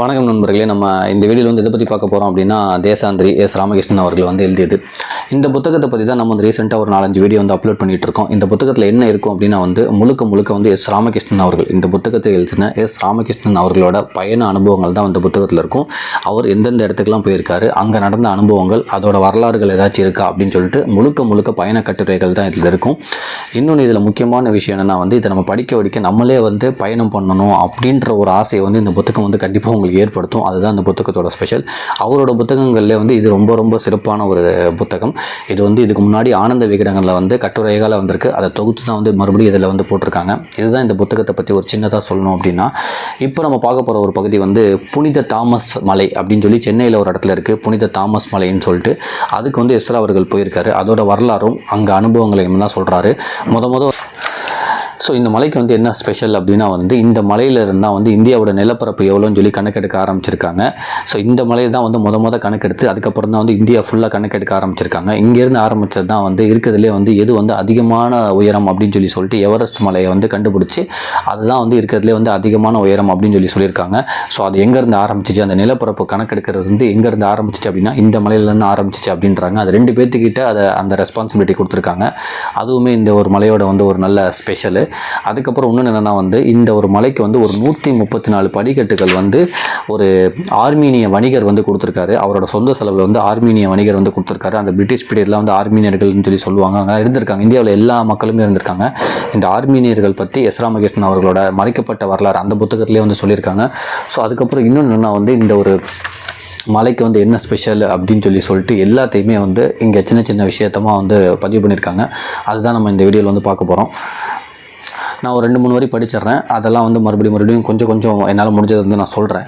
வணக்கம் நண்பர்களே நம்ம இந்த வீடியோவில் வந்து எதை பற்றி பார்க்க போகிறோம் அப்படின்னா தேசாந்திரி எஸ் ராமகிருஷ்ணன் அவர்கள் வந்து எழுதியது. இந்த புத்தகத்தை பற்றி தான் நம்ம வந்து ரீசெண்டாக ஒரு நாலஞ்சு வீடியோ வந்து அப்லோட் பண்ணிகிட்டு இருக்கோம். இந்த புத்தகத்தில் என்ன இருக்கும் அப்படின்னா வந்து முழுக்க முழுக்க வந்து எஸ் ராமகிருஷ்ணன் அவர்கள் இந்த புத்தகத்தை எழுதின எஸ் ராமகிருஷ்ணன் அவர்களோட பயண அனுபவங்கள் தான் இந்த புத்தகத்தில் இருக்கும். அவர் எந்தெந்த இடத்துக்குலாம் போயிருக்காரு அங்கே நடந்த அனுபவங்கள் அதோட வரலாறுகள் ஏதாச்சும் இருக்கா அப்படின்னு சொல்லிட்டு முழுக்க முழுக்க பயண கட்டுரைகள் தான் இதில் இருக்கும். இன்னொன்று இதில் முக்கியமான விஷயம் என்னென்னா வந்து இதை நம்ம படிக்க படிக்க நம்மளே வந்து பயணம் பண்ணணும் அப்படின்ற ஒரு ஆசையை வந்து இந்த புத்தகம் வந்து கண்டிப்பாக உங்களுக்கு ஏற்படுத்தும். அதுதான் இந்த புத்தகத்தோட ஸ்பெஷல் அவரோட புத்தகங்கள்லேயே வந்து இது ரொம்ப ரொம்ப சிறப்பான ஒரு புத்தகம். இது வந்து இதுக்கு முன்னாடி ஆனந்த விகடங்களில் வந்து கட்டுரைகளாக வந்திருக்கு. அதை தொகுத்து தான் வந்து மறுபடியும் இதில் வந்து போட்டிருக்காங்க. இதுதான் இந்த புத்தகத்தை பற்றி ஒரு சின்னதாக சொல்லணும் அப்படின்னா இப்போ நம்ம பார்க்க போகிற ஒரு பகுதி வந்து புனித தாமஸ் மலை அப்படின்னு சொல்லி சென்னையில் ஒரு இடத்துல இருக்குது புனித தாமஸ் மலைன்னு சொல்லிட்டு அதுக்கு வந்து எஸ்ரா அவர்கள் போயிருக்காரு. அதோட வரலாறும் அங்கே அனுபவங்களையும் தான் சொல்கிறாரு முத முத ஸோ இந்த மலைக்கு வந்து என்ன ஸ்பெஷல் அப்படின்னா வந்து இந்த மலையில் இருந்தால் வந்து இந்தியாவோட நிலப்பரப்பு எவ்வளோன்னு சொல்லி கணக்கெடுக்க ஆரம்பிச்சிருக்காங்க. ஸோ இந்த மலையை தான் வந்து முத முத கணக்கெடுத்து அதுக்கப்புறம் தான் வந்து இந்தியா ஃபுல்லாக கணக்கெடுக்க ஆரம்பிச்சிருக்காங்க. இங்கேருந்து ஆரம்பிச்சது தான் வந்து இருக்கிறதுலே வந்து எது வந்து அதிகமான உயரம் அப்படின்னு சொல்லி சொல்லிட்டு எவரெஸ்ட் மலையை வந்து கண்டுபிடிச்சி அதுதான் வந்து இருக்கிறதுலே வந்து அதிகமான உயரம் அப்படின்னு சொல்லி சொல்லியிருக்காங்க. ஸோ அது எங்கேருந்து ஆரம்பிச்சிச்சு அந்த நிலப்பரப்பு கணக்கெடுக்கிறது வந்து எங்கேருந்து ஆரம்பிச்சிச்சு அப்படின்னா இந்த மலையிலேருந்து ஆரம்பிச்சிச்சு அப்படின்றாங்க. அது ரெண்டு பேர்த்துக்கிட்ட அதை அந்த ரெஸ்பான்சிபிலிட்டி கொடுத்துருக்காங்க. அதுவுமே இந்த ஒரு மலையோட வந்து ஒரு நல்ல ஸ்பெஷலு அதுக்கப்புறம் இன்னொன்று என்னென்னா வந்து இந்த ஒரு மலைக்கு வந்து ஒரு நூற்றி முப்பத்தி நாலு படிக்கட்டுகள் வந்து ஒரு ஆர்மீனிய வணிகர் வந்து கொடுத்துருக்காரு. அவரோட சொந்த செலவில் வந்து ஆர்மீனிய வணிகர் வந்து கொடுத்துருக்காரு. அந்த பிரிட்டிஷ் பீரியடில் வந்து ஆர்மீனியர்கள்னு சொல்லி சொல்லுவாங்க. அங்கே இருந்திருக்காங்க. இந்தியாவில் எல்லா மக்களுமே இருந்திருக்காங்க. இந்த ஆர்மீனியர்கள் பற்றி எஸ். ராமகிருஷ்ணன் அவர்களோட மறைக்கப்பட்ட வரலாறு அந்த புத்தகத்திலே வந்து சொல்லியிருக்காங்க. ஸோ அதுக்கப்புறம் இன்னொன்று என்னென்னா வந்து இந்த ஒரு மலைக்கு வந்து என்ன ஸ்பெஷல் அப்படின்னு சொல்லி சொல்லிட்டு எல்லாத்தையுமே வந்து இங்கே சின்ன சின்ன விஷயத்தமாக வந்து பதிவு பண்ணியிருக்காங்க. அதுதான் நம்ம இந்த வீடியோவில் வந்து பார்க்க போகிறோம் நான் ஒரு ரெண்டு மூணு வரி படிச்சிடுறேன். அதெல்லாம் வந்து மறுபடியும் மறுபடியும் கொஞ்சம் கொஞ்சம் என்னால் முடிஞ்சது வந்து நான் சொல்கிறேன்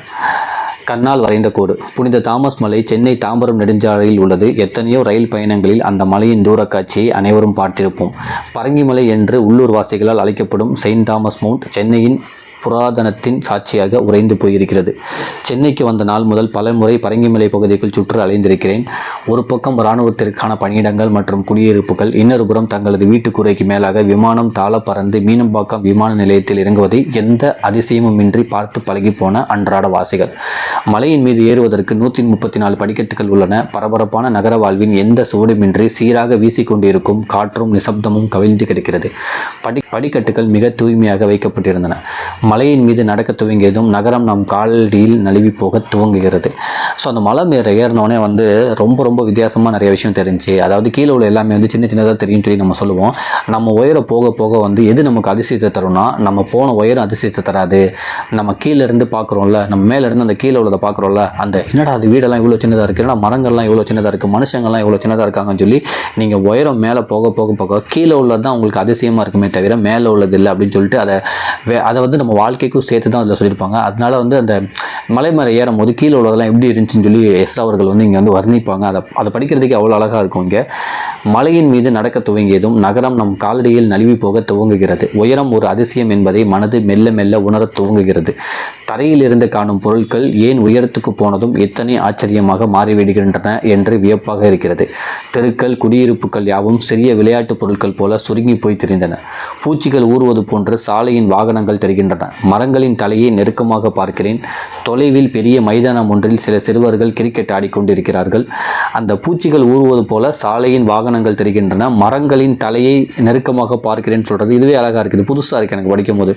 கண்ணால் வரைந்த கோடு. புனித தாமஸ் மலை சென்னை தாம்பரம் நெடுஞ்சாலையில் உள்ளது. எத்தனையோ ரயில் பயணங்களில் அந்த மலையின் தூரக்காட்சியை அனைவரும் பார்த்திருப்போம். பரங்கிமலை என்று உள்ளூர் வாசிகளால் அழைக்கப்படும் செயின்ட் தாமஸ் மவுண்ட் சென்னையின் புராதனத்தின் சாட்சியாக உறைந்து போயிருக்கிறது. சென்னைக்கு வந்த நாள் முதல் பல முறை பரங்கிமலை பகுதிக்குள் சுற்று அலைந்திருக்கிறேன். ஒரு பக்கம் இராணுவத்திற்கான பணியிடங்கள் மற்றும் குடியிருப்புகள் இன்னொரு புறம் தங்களது வீட்டுக்குறைக்கு மேலாக விமானம் தாள பறந்து மீனம்பாக்கம் விமான நிலையத்தில் இறங்குவதை எந்த அதிசயமுமின்றி பார்த்து பழகி போன அன்றாட வாசிகள். மலையின் மீது ஏறுவதற்கு நூற்றி முப்பத்தி நாலு படிக்கட்டுகள் உள்ளன. பரபரப்பான நகர வாழ்வின் எந்த சுவடுமின்றி சீராக வீசிக்கொண்டிருக்கும் காற்றும் நிசப்தமும் கவிழ்ந்து கிடக்கிறது. படி படிக்கட்டுகள் மிக தூய்மையாக வைக்கப்பட்டிருந்தன. மலையின் மீது நடக்க துவங்கியதும் நகரம் நம் காலடியில் நழுவி போக துவங்குகிறது. ஸோ அந்த மலை மேலே ஏறினோடனே வந்து ரொம்ப ரொம்ப வித்தியாசமாக நிறைய விஷயம் தெரிஞ்சு அதாவது கீழே உள்ள எல்லாமே வந்து சின்ன சின்னதாக தெரியும் சொல்லி நம்ம சொல்லுவோம். நம்ம உயர போக போக வந்து எது நமக்கு அதிசயத்தை தரும்னா நம்ம போன உயரம் அதிசயத்தை தராது. நம்ம கீழேருந்து பார்க்குறோம்ல நம்ம மேலேருந்து அந்த கீழே உள்ளதை பார்க்குறோம்ல அந்த என்னடா அது வீடெல்லாம் இவ்வளோ சின்னதாக இருக்குது என்னடா மரங்கள்லாம் இவ்வளோ சின்னதாக இருக்குது மனுஷங்கள்லாம் இவ்வளோ சின்னதாக இருக்காங்கன்னு சொல்லி நீங்கள் உயரம் மேலே போக போக போக கீழே உள்ளது தான் உங்களுக்கு அதிசயமாக இருக்குமே தவிர மேலே உள்ளது இல்லை அப்படின்னு சொல்லிட்டு அதை வே அதை வந்து நம்ம வாழ்க்கைக்கும் சேர்த்து தான் அதில் சொல்லியிருப்பாங்க. அதனால வந்து அந்த மலை மேலே ஏறும் போது கீழே உள்ளதெல்லாம் எப்படி இருந்துச்சுன்னு சொல்லி எஸ்ரா அவர்கள் வந்து இங்கே வந்து வர்ணிப்பாங்க. அதை அதை படிக்கிறதுக்கு அவ்வளோ அழகாக இருக்கும் இங்கே. மலையின் மீது நடக்க துவங்கியதும் நகரம் நம் காலடியில் நழுவி போக துவங்குகிறது. உயரம் ஒரு அதிசயம் என்பதை மனது மெல்ல மெல்ல உணரத் துவங்குகிறது. தரையில் இருந்து காணும் பொருட்கள் ஏன் உயரத்துக்கு போனதும் எத்தனை ஆச்சரியமாக மாறிவிடுகின்றன என்று வியப்பாக இருக்கிறது. தெருக்கள் குடியிருப்புகள் யாவும் சிறிய விளையாட்டுப் பொருட்கள் போல சுருங்கி போய் தெரிந்தன. பூச்சிகள் ஊறுவது போன்று சாலையின் வாகனங்கள் தெரிகின்றன. மரங்களின் தலையை நெருக்கமாக பார்க்கிறேன். தொலைவில் பெரிய மைதானம் ஒன்றில் சில சிறுவர்கள் கிரிக்கெட் ஆடிக்கொண்டிருக்கிறார்கள் அந்த பூச்சிகள் ஊறுவது போல சாலையின் வாகனங்கள் தெரிகின்றன. மரங்களின் தலையை நெருக்கமாக பார்க்கிறேன்னு சொல்கிறது இதுவே அழகாக இருக்குது. புதுசாக இருக்குது எனக்கு படிக்கும் போது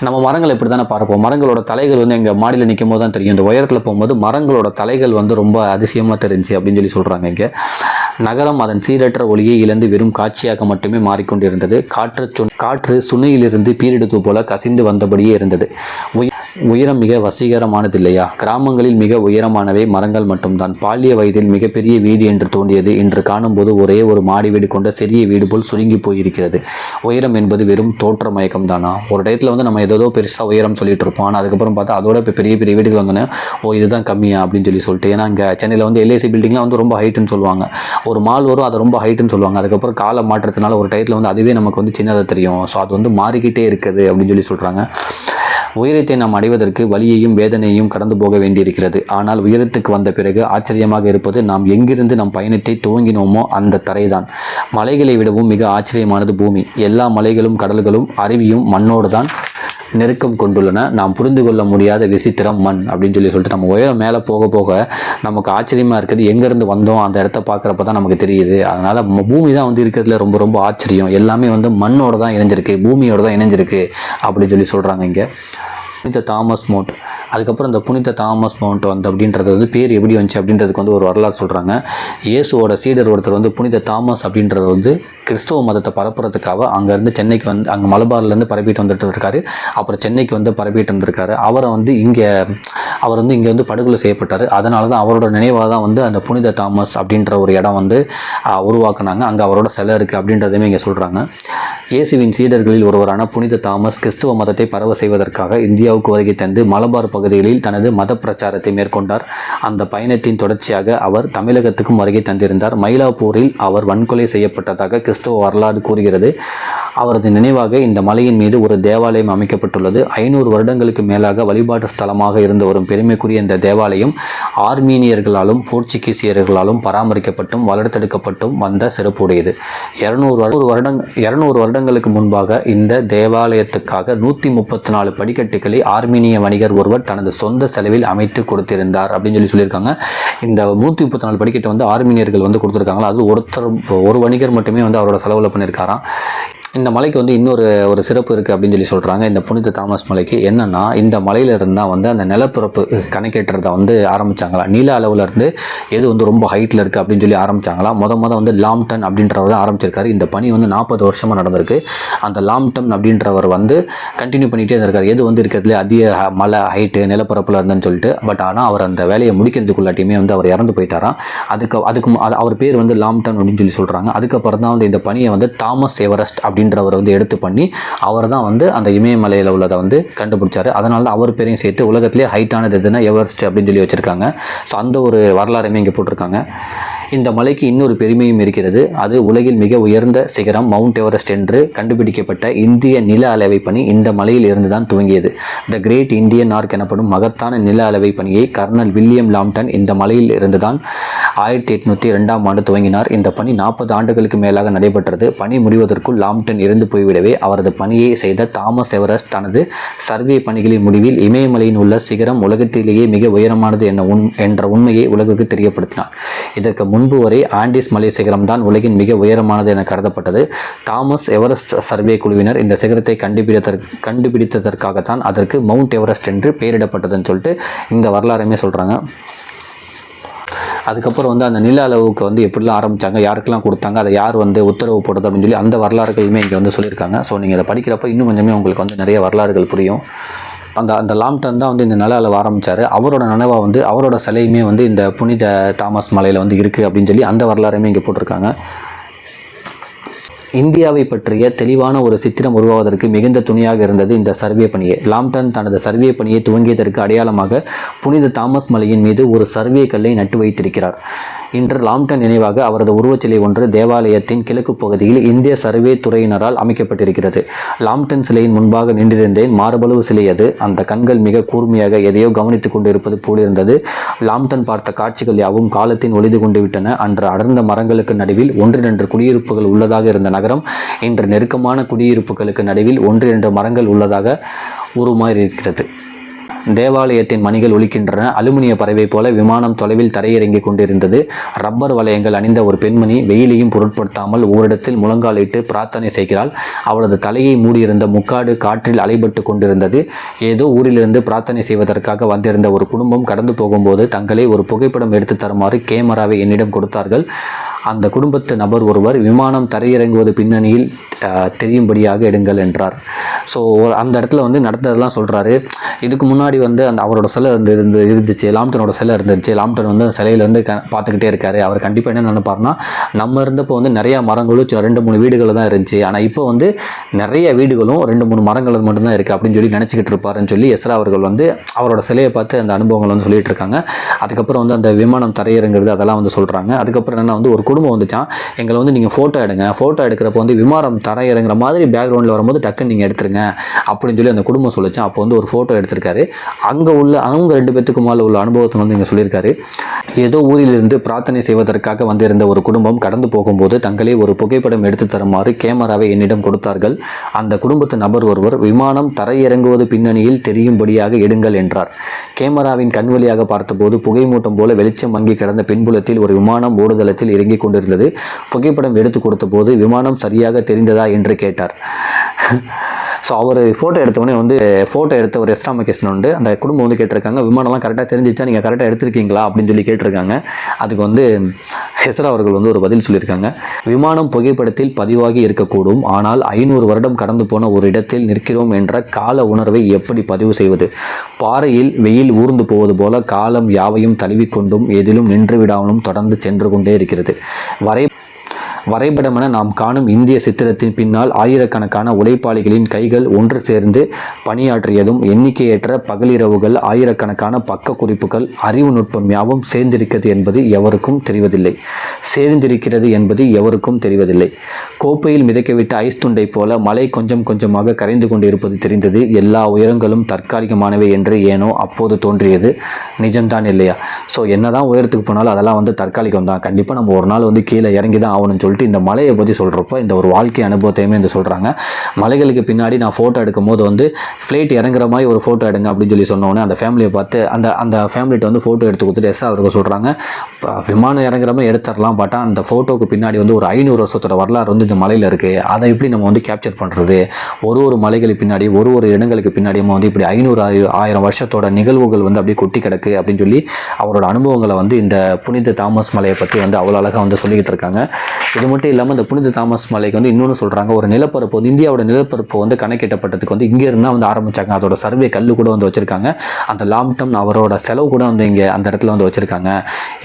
நம்ம மரங்களை இப்படி தானே பார்ப்போம். மரங்களோட தலைகள் வந்து எங்கள் மாடியில் நிற்கும் போது தான் தெரியும். இந்த உயரத்தில் போகும்போது மரங்களோட தலைகள் வந்து ரொம்ப அதிசயமாக தெரிஞ்சு அப்படின்னு சொல்லி சொல்கிறாங்க இங்கே. நகரம் அதன் சீரற்ற ஒளியை இழந்து வெறும் காட்சியாக மட்டுமே மாறிக்கொண்டிருந்தது. காற்று காற்று சுனையிலிருந்து பீரெடுத்து போல கசிந்து வந்தபடியே இருந்தது. உயரம் மிக வசீகரமானது இல்லையா கிராமங்களில் மிக உயரமானவை மரங்கள் மட்டும்தான். பாலிய வயதில் மிகப்பெரிய வீடு என்று தோன்றியது. இன்று காணும்போது ஒரே ஒரு மாடி வீடு கொண்ட சிறிய வீடு போல் சுருங்கி போயிருக்கிறது. உயரம் என்பது வெறும் தோற்ற மயக்கம் தானா ஒரு டயத்தில் வந்து நம்ம ஏதோ பெருசாக உயரம் சொல்லிட்டு இருப்போம். ஆனால் அதுக்கப்புறம் பார்த்தா அதோட இப்போ பெரிய பெரிய வீடுகள் வந்தோன்னே ஓ இதுதான் கம்மியா? அப்படின்னு சொல்லி சொல்லிட்டு. ஏன்னா இங்கே சென்னையில் வந்து எல்ஐசி பில்டிங்லாம் வந்து ரொம்ப ஹைட்டுன்னு சொல்லுவாங்க. ஒரு மால் வரும் அது ரொம்ப ஹைட்டுன்னு சொல்லுவாங்க. அதுக்கப்புறம் காலை மாற்றத்தினால ஒரு டயத்தில் வந்து அதுவே நமக்கு வந்து சின்னதாக தெரியும். ஸோ அது வந்து மாறிக்கிட்டே இருக்குது அப்படின்னு சொல்லி சொல்கிறாங்க உயரத்தை நாம் அடைவதற்கு வலியையும் வேதனையையும் கடந்து போக வேண்டியிருக்கிறது. ஆனால் உயரத்துக்கு வந்த பிறகு ஆச்சரியமாக இருப்பது நாம் எங்கிருந்து நம் பயணத்தை துவங்கினோமோ அந்த தரைதான். மலைகளை விடவும் மிக ஆச்சரியமானது பூமி. எல்லா மலைகளும் கடல்களும் அருவியும் மண்ணோடு தான் நெருக்கம் கொண்டுள்ளன. நாம் புரிந்து கொள்ள முடியாத விசித்திரம் மண் அப்படின்னு சொல்லி சொல்லிட்டு நம்ம உயரம் மேலே போக போக நமக்கு ஆச்சரியமாக இருக்குது. எங்கேருந்து வந்தோம்? அந்த இடத்த பார்க்குறப்ப தான் நமக்கு தெரியுது. அதனால் பூமி தான் வந்து இருக்கிறதுல ரொம்ப ரொம்ப ஆச்சரியம். எல்லாமே வந்து மண்ணோட தான் இணைஞ்சிருக்கு. பூமியோட தான் இணைஞ்சிருக்கு அப்படின்னு சொல்லி சொல்கிறாங்க இங்கே. புனித தாமஸ் மவுண்ட். அதுக்கப்புறம் இந்த புனித தாமஸ் மவுண்ட் வந்து அப்படின்றது வந்து பேர் எப்படி வந்துச்சு அப்படின்றதுக்கு வந்து ஒரு வரலாறு சொல்கிறாங்க இயேசுவோட சீடர் ஒருத்தர் வந்து புனித தாமஸ் அப்படின்றது வந்து கிறிஸ்துவ மதத்தை பரப்புறதுக்காக அங்கேருந்து சென்னைக்கு வந்து அங்கே மலபார்லேருந்து பரப்பிட்டு வந்துட்டு இருக்காரு. அப்புறம் சென்னைக்கு வந்து பரப்பிட்டு இருந்திருக்காரு அவரை வந்து இங்கே அவர் வந்து இங்கே வந்து படுகொலை செய்யப்பட்டார். அதனால தான் அவரோட நினைவாக தான் வந்து அந்த புனித தாமஸ் அப்படின்ற ஒரு இடம் வந்து உருவாக்குனாங்க. அங்கே அவரோட சிலை இருக்குது அப்படின்றதையுமே இங்கே சொல்கிறாங்க இயேசுவின் சீடர்களில் ஒருவரான புனித தாமஸ் கிறிஸ்துவ மதத்தை பரவ செய்வதற்காக இந்தியாவுக்கு வருகை தந்து மலபார் பகுதிகளில் தனது மத பிரச்சாரத்தை மேற்கொண்டார். அந்த பயணத்தின் தொடர்ச்சியாக அவர் தமிழகத்துக்கும் வருகை தந்திருந்தார். மயிலாப்பூரில் அவர் வன்கொலை செய்யப்பட்டதாக கிறிஸ்துவ வரலாறு கூறுகிறது. அவரது நினைவாக இந்த மலையின் மீது ஒரு தேவாலயம் அமைக்கப்பட்டுள்ளது. ஐநூறு வருடங்களுக்கு மேலாக வழிபாட்டு ஸ்தலமாக இருந்து வரும் பெருமைக்குரிய இந்த தேவாலயம் ஆர்மீனியர்களாலும் போர்ச்சுகீசியர்களாலும் பராமரிக்கப்பட்டும் வளர்த்தெடுக்கப்பட்டும் வந்த சிறப்புடையது. இருநூறு வருடங் இருநூறு வருடங்களுக்கு முன்பாக இந்த தேவாலயத்துக்காக நூற்றி முப்பத்தி நாலு படிக்கட்டுகளை ஆர்மீனிய வணிகர் ஒருவர் தனது சொந்த செலவில் அமைத்து கொடுத்திருந்தார் அப்படின்னு சொல்லி சொல்லியிருக்காங்க. இந்த நூற்றி முப்பத்தி நாலு படிக்கட்டை வந்து ஆர்மீனியர்கள் வந்து கொடுத்துருக்காங்களா? அது ஒருத்தர் ஒரு வணிகர் மட்டுமே வந்து அவரோட செலவில் பண்ணியிருக்காராம். இந்த மலைக்கு வந்து இன்னொரு ஒரு சிறப்பு இருக்குது அப்படின்னு சொல்லி சொல்கிறாங்க இந்த புனித தாமஸ் மலைக்கு என்னென்னா இந்த மலையிலிருந்து இருந்தால் வந்து அந்த நிலப்பரப்பு கணக்கேற்றதை வந்து ஆரம்பிச்சாங்களா? நீல அளவுலேருந்து எது வந்து ரொம்ப ஹைட்டில் இருக்குது அப்படின்னு சொல்லி ஆரம்பிச்சாங்களா? முத முத வந்து லாம்டன் அப்படின்றவர் ஆரம்பிச்சிருக்காரு. இந்த பணி வந்து நாற்பது வருஷமாக நடந்திருக்கு. அந்த லாம்டன் அப்படின்றவர் வந்து கண்டினியூ பண்ணிகிட்டே இருந்திருக்காரு எது வந்து இருக்கிறதுல அதிக மலை ஹைட்டு நிலப்பரப்பில் இருந்தேன்னு சொல்லிட்டு. பட் ஆனால் அவர் அந்த வேலையை முடிக்கிறதுக்குள்ளாட்டியுமே வந்து அவர் இறந்து போயிட்டாராம் அதுக்கு அதுக்கு அது- அவர் பேர் வந்து லாம்டன் அப்படின்னு சொல்லி சொல்கிறாங்க அதுக்கப்புறம் தான் வந்து இந்த பணியை வந்து தாமஸ் எவரெஸ்ட் அப்படின்றவர் வந்து எடுத்து பண்ணி அவர் தான் வந்து அந்த இமயமலையில் உள்ளதை வந்து கண்டுபிடிச்சாரு. அதனால தான் அவர் பேரையும் சேர்த்து உலகத்திலே ஹைட்டானது எதுனா எவரெஸ்ட் அப்படின்னு சொல்லி வச்சுருக்காங்க. ஸோ அந்த ஒரு வரலாறுமே இங்கே போட்டிருக்காங்க. இந்த மலைக்கு இன்னொரு பெருமையும் இருக்கிறது. அது உலகில் மிக உயர்ந்த சிகரம் மவுண்ட் எவரெஸ்ட் என்று கண்டுபிடிக்கப்பட்ட இந்திய நில அளவை பணி இந்த மலையில் இருந்து தான் துவங்கியது. த கிரேட் இந்தியன் ஆர்க் எனப்படும் மகத்தான நில அளவை பணியை கர்னல் வில்லியம் லாம்டன் இந்த மலையில் இருந்து தான் ஆயிரத்தி எட்நூற்றி ரெண்டாம் ஆண்டு துவங்கினார். இந்த பணி நாற்பது ஆண்டுகளுக்கு மேலாக நடைபெற்றது. பணி முடிவதற்குள் லாம்டன் இறந்து போய்விடவே அவரது பணியை செய்த தாமஸ் எவரஸ்ட் தனது சர்வே பணிகளின் முடிவில் இமயமலையின் உள்ள சிகரம் உலகத்திலேயே மிக உயரமானது என்ன உண் என்ற உண்மையை உலகுக்கு தெரியப்படுத்தினார். இதற்கு முன்பு வரை ஆண்டிஸ் மலை சிகரம் தான் உலகின் மிக உயரமானது என கருதப்பட்டது. தாமஸ் எவரெஸ்ட் சர்வே குழுவினர் இந்த சிகரத்தை கண்டுபிடித்ததற்கு கண்டுபிடித்ததற்காகத்தான் அதற்கு மவுண்ட் எவரஸ்ட் என்று பெயரிடப்பட்டதுன்னு சொல்லிட்டு இந்த வரலாறுமே சொல்கிறாங்க அதுக்கப்புறம் வந்து அந்த நில அளவுக்கு வந்து எப்படிலாம் ஆரம்பிச்சாங்க யாருக்கெல்லாம் கொடுத்தாங்க அதை யார் வந்து உத்தரவு போடுறது அப்படின்னு சொல்லி அந்த வரலாறுகளுமே இங்கே வந்து சொல்லியிருக்காங்க. ஸோ நீங்கள் அதை படிக்கிறப்ப இன்னும் கொஞ்சமே உங்களுக்கு வந்து நிறைய வரலாறுகள் புரியும். அந்த அந்த லாம்டன் தான் வந்து இந்த நில அளவு ஆரம்பித்தார் அவரோட நினைவாக வந்து அவரோட சிலையுமே வந்து இந்த புனித தாமஸ் மலையில் வந்து இருக்குது அப்படின்னு சொல்லி அந்த வரலாறுமே இங்கே போட்டிருக்காங்க. இந்தியாவை பற்றிய தெளிவான ஒரு சித்திரம் உருவாவதற்கு மிகுந்த துணையாக இருந்தது இந்த சர்வே பணியே. லாம்டன் தனது சர்வே பணியை துவங்கியதற்கு அடையாளமாக புனித தாமஸ் மலையின் மீது ஒரு சர்வே கல்லை நட்டு வைத்திருக்கிறார். இன்று லாம்டன் நினைவாக அவரது உருவச்சிலை ஒன்று தேவாலயத்தின் கிழக்கு பகுதியில் இந்திய சர்வே துறையினரால் அமைக்கப்பட்டிருக்கிறது. லாம்டன் சிலையின் முன்பாக நின்றிருந்தேன். மார்பளவு சிலை அது. அந்த கண்கள் மிக கூர்மையாக எதையோ கவனித்துக் கொண்டிருப்பது போலிருந்தது. லாம்டன் பார்த்த காட்சிகள் யாவும் காலத்தின் ஒளிந்து கொண்டு விட்டன. அன்று அடர்ந்த மரங்களுக்கு நடுவில் ஒன்றிரண்டு குடியிருப்புகள் உள்ளதாக இருந்தன. நகரம். இன்று நெருக்கமான குடியிருப்புகளுக்கு நடுவில் ஒன்று இரண்டு மரங்கள் உள்ளதாக உருமாறி இருக்கிறது தேவாலயத்தின் மணிகள் ஒலிக்கின்றன. அலுமினிய பறவை போல விமானம் தொலைவில் தரையிறங்கிக் கொண்டிருந்தது. ரப்பர் வளையங்கள் அணிந்த ஒரு பெண்மணி வெயிலையும் பொருட்படுத்தாமல் ஓரிடத்தில் முழங்காலிட்டு பிரார்த்தனை செய்கிறாள். அவளது தலையை மூடியிருந்த முக்காடு காற்றில் அலைபட்டு கொண்டிருந்தது. ஏதோ ஊரிலிருந்து பிரார்த்தனை செய்வதற்காக வந்திருந்த ஒரு குடும்பம் கடந்து போகும்போது தங்களை ஒரு புகைப்படம் எடுத்து தருமாறு கேமராவை என்னிடம் கொடுத்தார்கள். அந்த குடும்பத்து நபர் ஒருவர் விமானம் தரையிறங்குவது பின்னணியில் தெரியும்படியாக எடுங்கள் என்றார். ஸோ அந்த இடத்துல வந்து நடந்ததெல்லாம் சொல்கிறாரு இதுக்கு முன்னாடி முன்னாடி வந்து அந்த அவரோட சிலை இருந்து இருந்து இருந்துச்சு லாம்டனோட சிலை இருந்துச்சு. லாம்டன் வந்து அந்த சிலையில வந்து க பார்த்துக்கிட்டே இருக்காரு. அவர் கண்டிப்பாக என்ன நினைப்பாருன்னா நம்ம இருந்தப்போ வந்து நிறையா மரங்களும் ரெண்டு மூணு வீடுகள் தான் இருந்துச்சு. ஆனால் இப்போ வந்து நிறைய வீடுகளும் ரெண்டு மூணு மரங்கள் மட்டும்தான் இருக்குது அப்படின்னு சொல்லி நினச்சிக்கிட்டு இருப்பாருன்னு சொல்லி எஸ்ரா அவர்கள் வந்து அவரோட சிலையை பார்த்து அந்த அனுபவங்கள் வந்து சொல்லிட்டு இருக்காங்க. அதுக்கப்புறம் வந்து அந்த விமானம் தரையிறங்கிறது அதெல்லாம் வந்து சொல்கிறாங்க அதுக்கப்புறம் என்ன வந்து ஒரு குடும்பம் வந்துச்சான். எங்களை வந்து நீங்கள் ஃபோட்டோ எடுங்க. ஃபோட்டோ எடுக்கிறப்போ வந்து விமானம் தரையிறங்குற மாதிரி பேக்ரவுண்டில் வரும்போது டக்குன்னு நீங்கள் எடுத்துருங்க அப்படின்னு சொல்லி அந்த குடும்பம் சொல்லிச்சான். அப்போ வந்து ஒரு ஃபோட்டோ எடுத்திருக்காரு. அங்கே உள்ள அவங்க ரெண்டு பேத்துக்கு மேலே உள்ள அனுபவத்தை வந்து இங்கே சொல்லியிருக்காரு. ஏதோ ஊரிலிருந்து பிரார்த்தனை செய்வதற்காக வந்திருந்த ஒரு குடும்பம் கடந்து போகும்போது தங்களே ஒரு புகைப்படம் எடுத்து தருமாறு கேமராவை என்னிடம் கொடுத்தார்கள். அந்த குடும்பத்து நபர் ஒருவர் விமானம் தரையிறங்குவது பின்னணியில் தெரியும்படியாக எடுங்கள் என்றார். கேமராவின் கண் வழியாக பார்த்தபோது புகை மூட்டம் போல வெளிச்சம் வங்கி கிடந்த பின்புலத்தில் ஒரு விமானம் ஓடுதளத்தில் இறங்கிக் கொண்டிருந்தது. புகைப்படம் எடுத்து கொடுத்தபோது விமானம் சரியாக தெரிந்ததா? என்று கேட்டார். ஸோ அவர் ஃபோட்டோ எடுத்தவொடனே வந்து ஃபோட்டோ எடுத்த ஒரு எஸ்ரா உண்டு. அந்த குடும்பம் வந்து கேட்டிருக்காங்க விமானம்லாம் கரெக்டாக தெரிஞ்சிச்சா நீங்கள் கரெக்டாக எடுத்திருக்கீங்களா? அப்படின்னு சொல்லி கேட்டிருக்காங்க. அதுக்கு வந்து ஹெஸ்ரா அவர்கள் வந்து ஒரு பதில் சொல்லியிருக்காங்க. விமானம் புகைப்படத்தில் பதிவாகி இருக்கக்கூடும். ஆனால் ஐநூறு வருடம் கடந்து போன ஒரு இடத்தில் நிற்கிறோம் என்ற கால உணர்வை எப்படி பதிவு செய்வது? பாறையில் வெயில் ஊர்ந்து போவது போல காலம் யாவையும் தழுவிக்கொண்டும் எதிலும் நின்று விடாமலும் தொடர்ந்து சென்று கொண்டே இருக்கிறது. வரை வரைபடமென நாம் காணும் இந்திய சித்திரத்தின் பின்னால் ஆயிரக்கணக்கான உழைப்பாளிகளின் கைகள் ஒன்று சேர்ந்து பணியாற்றியதும் எண்ணிக்கையற்ற பகலிரவுகள் ஆயிரக்கணக்கான பக்க குறிப்புகள் அறிவு நுட்பம் யாவும் சேர்ந்திருக்கிறது என்பது எவருக்கும் தெரிவதில்லை. சேர்ந்திருக்கிறது என்பது எவருக்கும் தெரிவதில்லை. கோப்பையில் மிதக்கவிட்ட ஐஸ் துண்டை போல மழை கொஞ்சம் கொஞ்சமாக கரைந்து கொண்டிருப்பது தெரிந்தது. எல்லா உயரங்களும் தற்காலிகமானவை என்று ஏனோ அப்போது தோன்றியது. நிஜம்தான் இல்லையா? ஸோ என்னதான் உயரத்துக்கு போனாலும் அதெல்லாம் வந்து தற்காலிகம் தான் கண்டிப்பாக நம்ம ஒரு நாள் வந்து கீழே இறங்கி தான் ஆகணும்னு சொல்லிட்டு இந்த மலையை பற்றி சொல்கிறப்போ இந்த ஒரு வாழ்க்கை அனுபவத்தையுமே இந்த சொல்கிறாங்க மலைகளுக்கு பின்னாடி நான் ஃபோட்டோ எடுக்கும் போது வந்து ஃப்ளைட் இறங்குற மாதிரி ஒரு ஃபோட்டோ எடுங்க அப்படின்னு சொல்லி சொன்னோன்னே அந்த ஃபேமிலியை பார்த்து அந்த அந்த ஃபேமிலிட்ட வந்து ஃபோட்டோ எடுத்து கொடுத்துட்டு எஸ் அவர்கள் சொல்கிறாங்க விமானம் இறங்குற மாதிரி எடுத்துடலாம் பார்த்தா அந்த ஃபோட்டோக்கு பின்னாடி வந்து ஒரு ஐநூறு வருஷத்தோட வரலாறு வந்து இந்த மலையில் இருக்குது அதை எப்படி நம்ம வந்து கேப்சர் பண்ணுறது ஒரு ஒரு மலைகளுக்கு பின்னாடி ஒரு ஒரு இடங்களுக்கு பின்னாடியும் வந்து இப்படி ஐநூறு ஆயிரம் ஆயிரம் வருஷத்தோட நிகழ்வுகள் வந்து அப்படியே கொட்டி கிடக்கு அப்படின்னு சொல்லி அவரோட அனுபவங்களை வந்து இந்த புனித தாமஸ் மலையை பற்றி வந்து அவ்வளோ அழகாக வந்து சொல்லிக்கிட்டு இருக்காங்க. இது மட்டும் இல்லாமல் இந்த புனித தாமஸ் மலைக்கு வந்து இன்னொன்று சொல்கிறாங்க ஒரு நிலப்பரப்பு வந்து இந்தியாவோட நிலப்பரப்பு வந்து கணக்கிட்டப்பட்டதுக்கு வந்து இங்கே இருந்தால் வந்து ஆரம்பித்தாங்க அதோட சர்வே கல் கூட வந்து வச்சுருக்காங்க. அந்த லாங் டர்ம் அவரோட செலவு கூட வந்து இங்கே அந்த இடத்துல வந்து வச்சுருக்காங்க.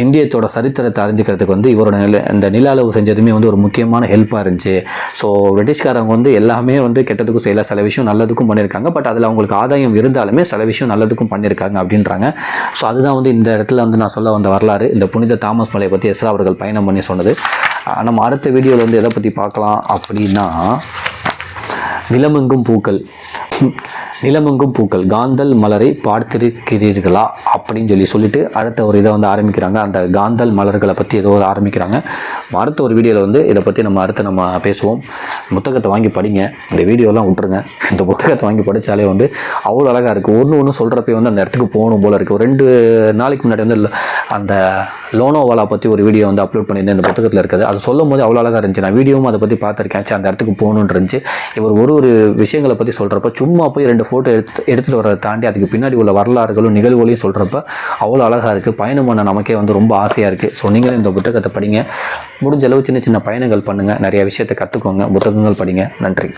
இந்தியத்தோட சரித்திரத்தை அறிஞ்சிக்கிறதுக்கு வந்து இவரோட நில இந்த நில அளவு செஞ்சதுமே வந்து ஒரு முக்கியமான ஹெல்ப்பாக இருந்துச்சு. ஸோ பிரிட்டிஷ்காரங்க வந்து எல்லாமே வந்து கெட்டதுக்கும் செய்யல. சில விஷயம் நல்லதுக்கும் பண்ணியிருக்காங்க. பட் அதில் அவங்களுக்கு ஆதாயம் இருந்தாலுமே சில விஷயம் நல்லதுக்கும் பண்ணியிருக்காங்க அப்படின்றாங்க. ஸோ அதுதான் வந்து இந்த இடத்துல வந்து நான் சொல்ல வந்த வரலாறு. இந்த புனித தாமஸ் மலையை பற்றி எஸ்ரா அவர்கள் பயணம் பண்ணி சொன்னது. நம்ம அடுத்த வீடியோவில் வந்து எதை பற்றி பார்க்கலாம் அப்படின்னா நிலமெங்கும் பூக்கள். நிலமெங்கும் பூக்கள் காந்தல் மலரை பார்த்திருக்கிறீர்களா அப்படின்னு சொல்லி சொல்லிட்டு அடுத்த ஒரு இதை வந்து ஆரம்பிக்கிறாங்க. அந்த காந்தல் மலர்களை பற்றி ஏதோ ஒரு ஆரம்பிக்கிறாங்க. அடுத்த ஒரு வீடியோவில் வந்து இதை பற்றி நம்ம அடுத்து நம்ம பேசுவோம். புத்தகத்தை வாங்கி படிங்க. இந்த வீடியோலாம் விட்டுருங்க. இந்த புத்தகத்தை வாங்கி படித்தாலே வந்து அவ்வளோ அழகாக இருக்குது ஒன்று ஒன்று சொல்கிறப்பே வந்து அந்த இடத்துக்கு போகணும் போல் இருக்குது ரெண்டு நாளைக்கு முன்னாடி வந்து அந்த லோனோவாலா பற்றி ஒரு வீடியோ வந்து அப்லோட் பண்ணியிருந்தேன். இந்த புத்தகத்தில் இருக்குது. அது சொல்லும் போது அவ்வளோ அழகாக இருந்துச்சு. நான் வீடியோவும் அதை பற்றி பார்த்துருக்கேன். அந்த இடத்துக்கு போகணுன்னு இருந்துச்சு. இவர் ஒரு ஒரு விஷயங்களை பற்றி சொல்கிறப்ப சும்மா போய் ரெண்டு ஃபோட்டோ எடுத்து எடுத்துகிட்டு வரதை தாண்டி அதுக்கு பின்னாடி உள்ள வரலாறுகளும் நிகழ்வுகளையும் சொல்கிறப்ப அவ்வளோ அழகாக இருக்குது பயணம் பண்ண நமக்கே வந்து ரொம்ப ஆசையாக இருக்குது ஸோ நீங்களும் இந்த புத்தகத்தை படிங்க. முடிஞ்ச அளவு சின்ன சின்ன பயணங்கள் பண்ணுங்கள் நிறைய விஷயத்தை கற்றுக்கோங்க புத்தகங்கள் படிங்க. நன்றி.